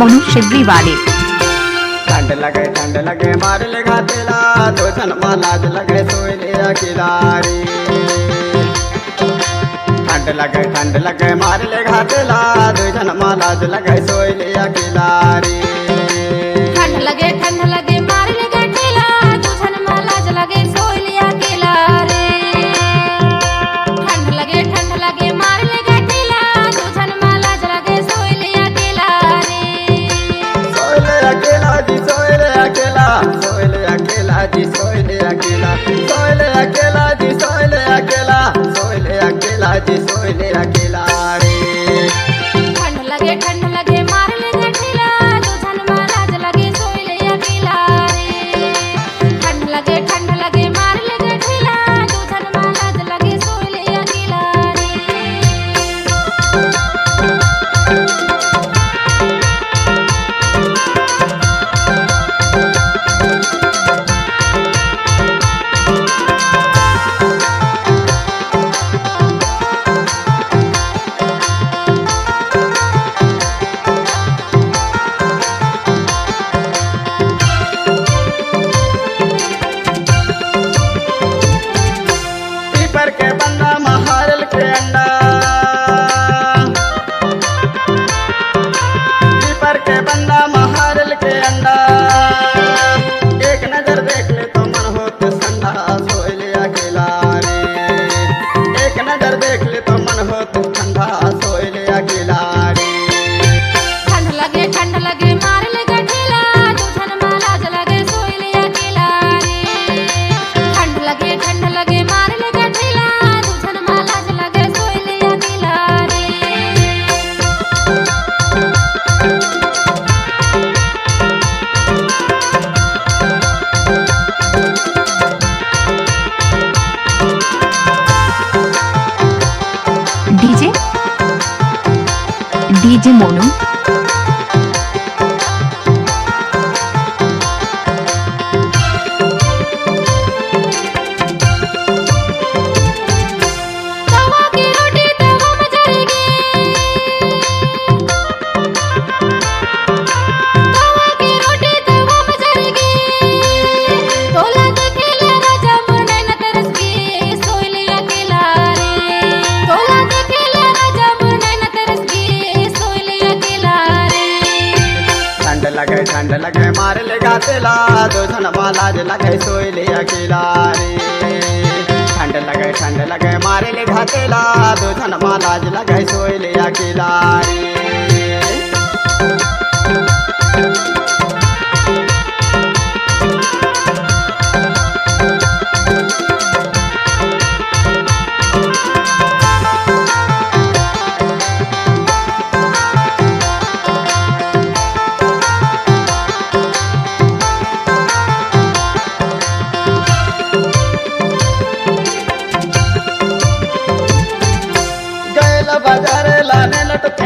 मोनू शिवरी वाले ठंड लगे ठंड लगे मार ले तेला दो जन्मा लाज लगे सोए ठंड लगे ठंड लगे मार ले तेला दो जन्मा लाज लगे सोए ले किलारी ठंड लगे ठंड अकेला, जी सोए ले अकेला. सोए ले अकेला, जी सोए ले अकेला. सोए ले अकेला तो ठंडा डीजे मोनू लगे, ठंड लगे, मार ले गातेला दो जन बालाज लगे सोई ले अकेला रे। ठंड लगे ठंड लगे, मार ले घातेला दो जन बालाज लगे सोले अकेला रे।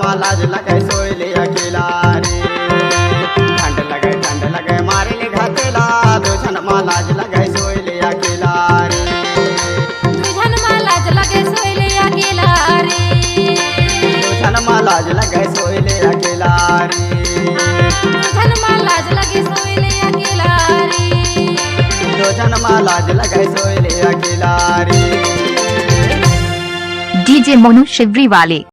लाज लगे सोयले अकेला रे ठंड लगे ठंड लगे मार ले घातेला दो जन लाज लगे सोयले अकेला रे लाज लगे सोई लिया केला रे लाज लगे सोयले अकेला रे लाज लगे सोई लिया केला रे लाज लगे सोयले अकेला रे डीजे मोनू शिवरी वाले।